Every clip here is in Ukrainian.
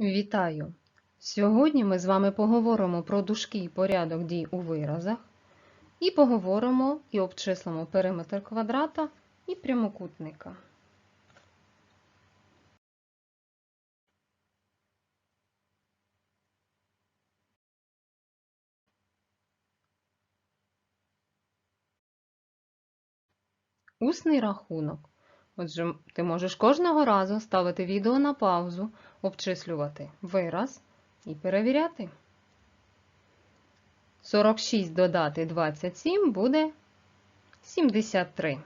Вітаю! Сьогодні ми з вами поговоримо про дужки і порядок дій у виразах, і поговоримо і обчислимо периметр квадрата і прямокутника. Усний рахунок. Отже, ти можеш кожного разу ставити відео на паузу, обчислювати вираз і перевіряти. 46 додати 27 буде 73.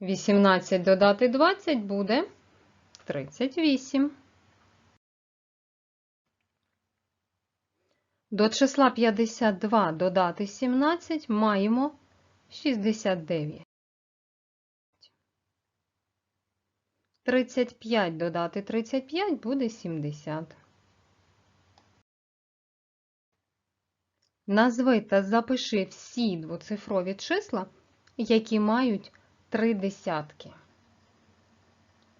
18 додати 20 буде 38. До числа 52 додати 17 маємо 69. 35 додати 35 буде 70. Назви та запиши всі двоцифрові числа, які мають три десятки.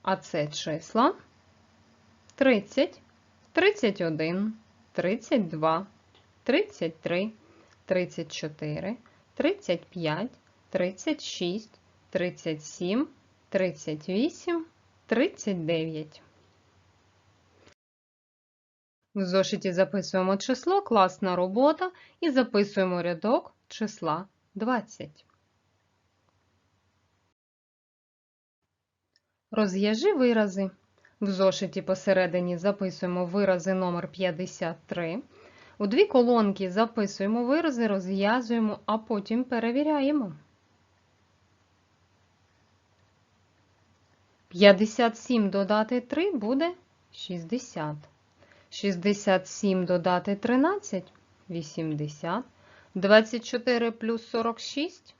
А це числа 30, 31, 32, 33, 34, 35, 36, 37, 38, 39. В зошиті записуємо число, класна робота і записуємо рядок числа 20. Розв'яжи вирази. В зошиті посередині записуємо вирази номер 53. У дві колонки записуємо вирази, розв'язуємо, а потім перевіряємо. 57 додати 3 буде 60. 67 додати 13 80. 24 плюс 46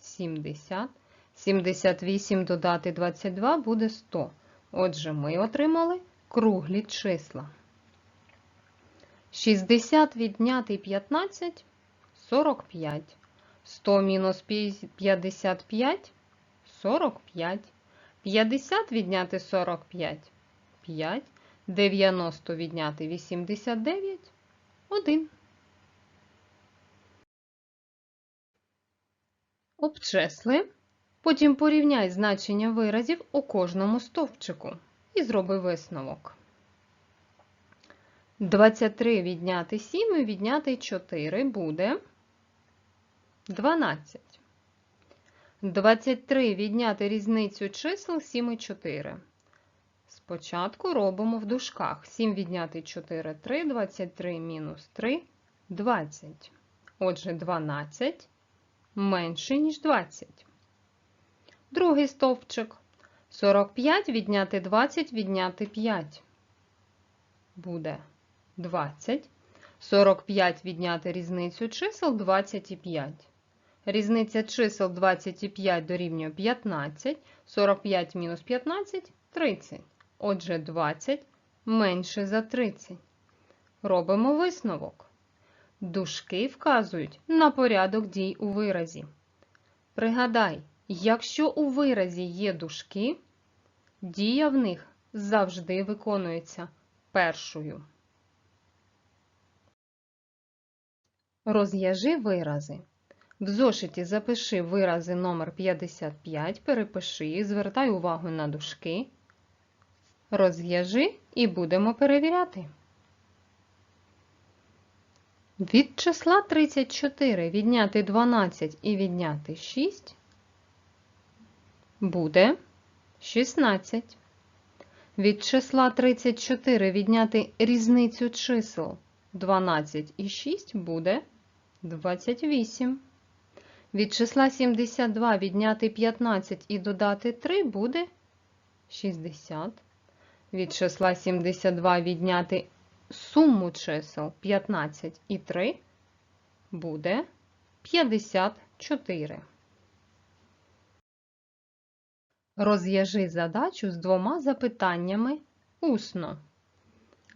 70. 78 додати 22 буде 100. Отже, ми отримали круглі числа. 60 відняти 15 45. 100 мінус 55 45. 50 відняти 45 5. 90 відняти 89 1. Обчисли. Потім порівняй значення виразів у кожному стовпчику і зроби висновок. 23 відняти 7 і відняти 4 буде 12. 23 відняти різницю чисел 7 і 4. Спочатку робимо в дужках. 7 відняти 4 3, 23 мінус 3 20. Отже, 12 менше, ніж 20. Другий стовпчик. 45 відняти 20 відняти 5. Буде 20. 45 відняти різницю чисел 25. Різниця чисел 25 дорівнює 15. 45 мінус 15 30. Отже, 20 менше за 30. Робимо висновок. Дужки вказують на порядок дій у виразі. Пригадай, якщо у виразі є дужки, дія в них завжди виконується першою. Розв'яжи вирази. В зошиті запиши вирази номер 55, перепиши звертай увагу на дужки. Розв'яжи і будемо перевіряти. Від числа 34 відняти 12 і відняти 6 буде 16. Від числа 34 відняти різницю чисел 12 і 6 буде 28. Від числа 72 відняти 15 і додати 3 буде 60. Від числа 72 відняти суму чисел 15 і 3 буде 54. Розв'яжи задачу з двома запитаннями усно.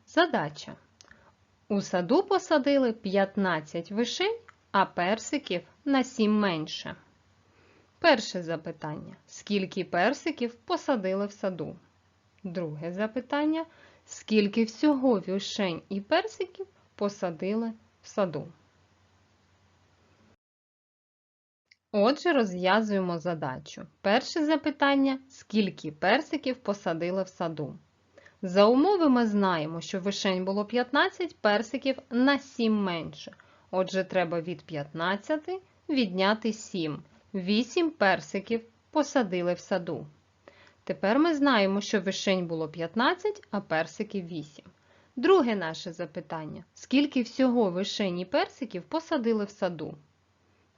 Задача. У саду посадили 15 вишень, а персиків на 7 менше. Перше запитання. Скільки персиків посадили в саду? Друге запитання. Скільки всього вишень і персиків посадили в саду? Отже, розв'язуємо задачу. Перше запитання. Скільки персиків посадили в саду? За умови ми знаємо, що вишень було 15, персиків на 7 менше. Отже, треба від 15 відняти 7. 8 персиків посадили в саду. Тепер ми знаємо, що вишень було 15, а персиків 8. Друге наше запитання. Скільки всього вишень і персиків посадили в саду?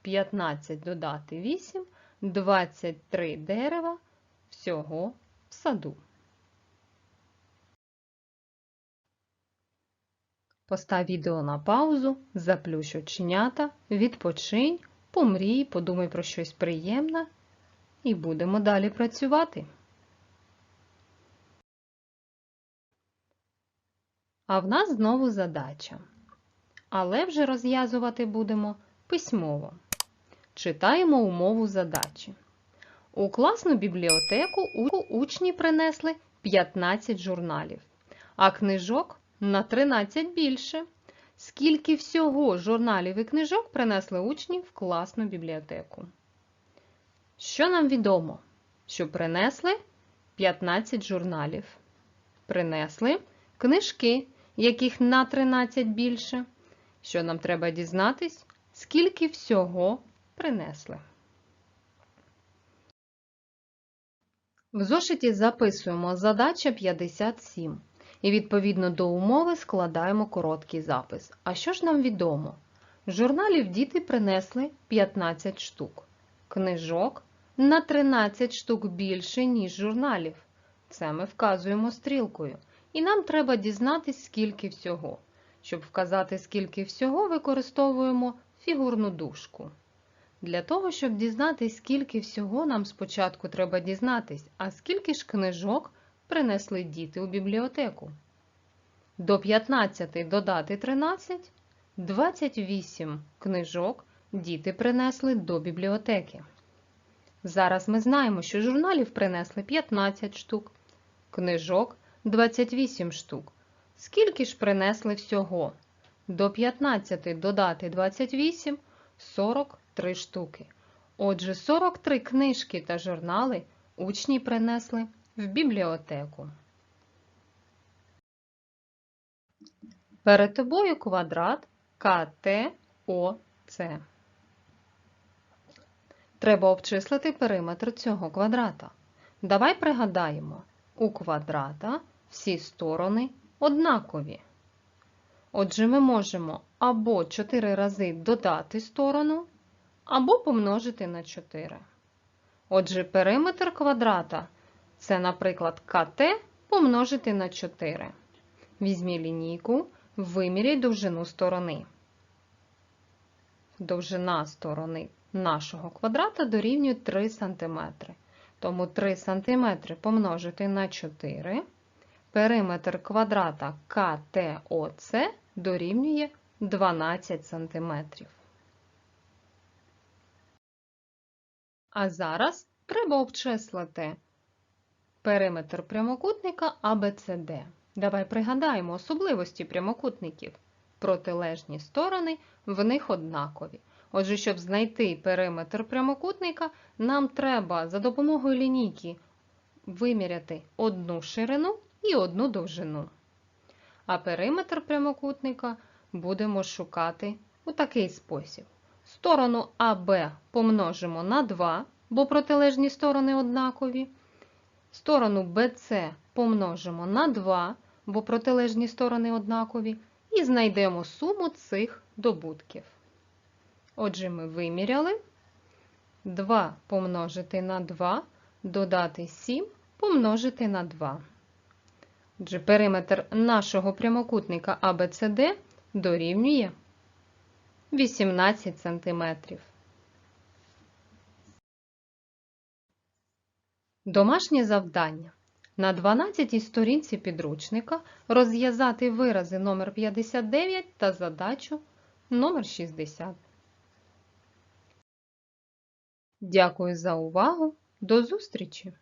15 додати 8, 23 дерева всього в саду. Постав відео на паузу, заплющ оченята, відпочинь, помрій, подумай про щось приємне і будемо далі працювати. А в нас знову задача. Але вже розв'язувати будемо письмово. Читаємо умову задачі. У класну бібліотеку учні принесли 15 журналів, а книжок на 13 більше. Скільки всього журналів і книжок принесли учні в класну бібліотеку? Що нам відомо? Що принесли 15 журналів. Принесли книжки, яких на 13 більше. Що нам треба дізнатись? Скільки всього принесли? В зошиті записуємо задача 57. І відповідно до умови складаємо короткий запис. А що ж нам відомо? Журналів діти принесли 15 штук. Книжок на 13 штук більше, ніж журналів. Це ми вказуємо стрілкою. І нам треба дізнатись, скільки всього. Щоб вказати, скільки всього, використовуємо фігурну дужку. Для того, щоб дізнатись, скільки всього, нам спочатку треба дізнатись, а скільки ж книжок принесли діти у бібліотеку. До 15 додати 13, 28 книжок діти принесли до бібліотеки. Зараз ми знаємо, що журналів принесли 15 штук, книжок 28 штук. Скільки ж принесли всього? До 15 додати 28 43 штуки. Отже, 43 книжки та журнали учні принесли в бібліотеку. Перед тобою квадрат КТОЦ. Треба обчислити периметр цього квадрата. Давай пригадаємо, у квадрата всі сторони однакові. Отже, ми можемо або 4 рази додати сторону, або помножити на 4. Отже, периметр квадрата це, наприклад, КТ помножити на 4. Візьмі лінійку, виміряй довжину сторони. Довжина сторони нашого квадрата дорівнює 3 см. Тому 3 см помножити на 4. Периметр квадрата КТОЦ дорівнює 12 см. А зараз треба обчислити периметр прямокутника ABCD. Давай пригадаємо особливості прямокутників. Протилежні сторони в них однакові. Отже, щоб знайти периметр прямокутника, нам треба за допомогою лінійки виміряти одну ширину і одну довжину. А периметр прямокутника будемо шукати у такий спосіб. Сторону АБ помножимо на 2, бо протилежні сторони однакові. Сторону BC помножимо на 2, бо протилежні сторони однакові, і знайдемо суму цих добутків. Отже, ми виміряли 2 помножити на 2, додати 7 помножити на 2. Отже, периметр нашого прямокутника ABCD дорівнює 18 см. Домашнє завдання. На 12 сторінці підручника розв'язати вирази номер 59 та задачу номер 60. Дякую за увагу. До зустрічі!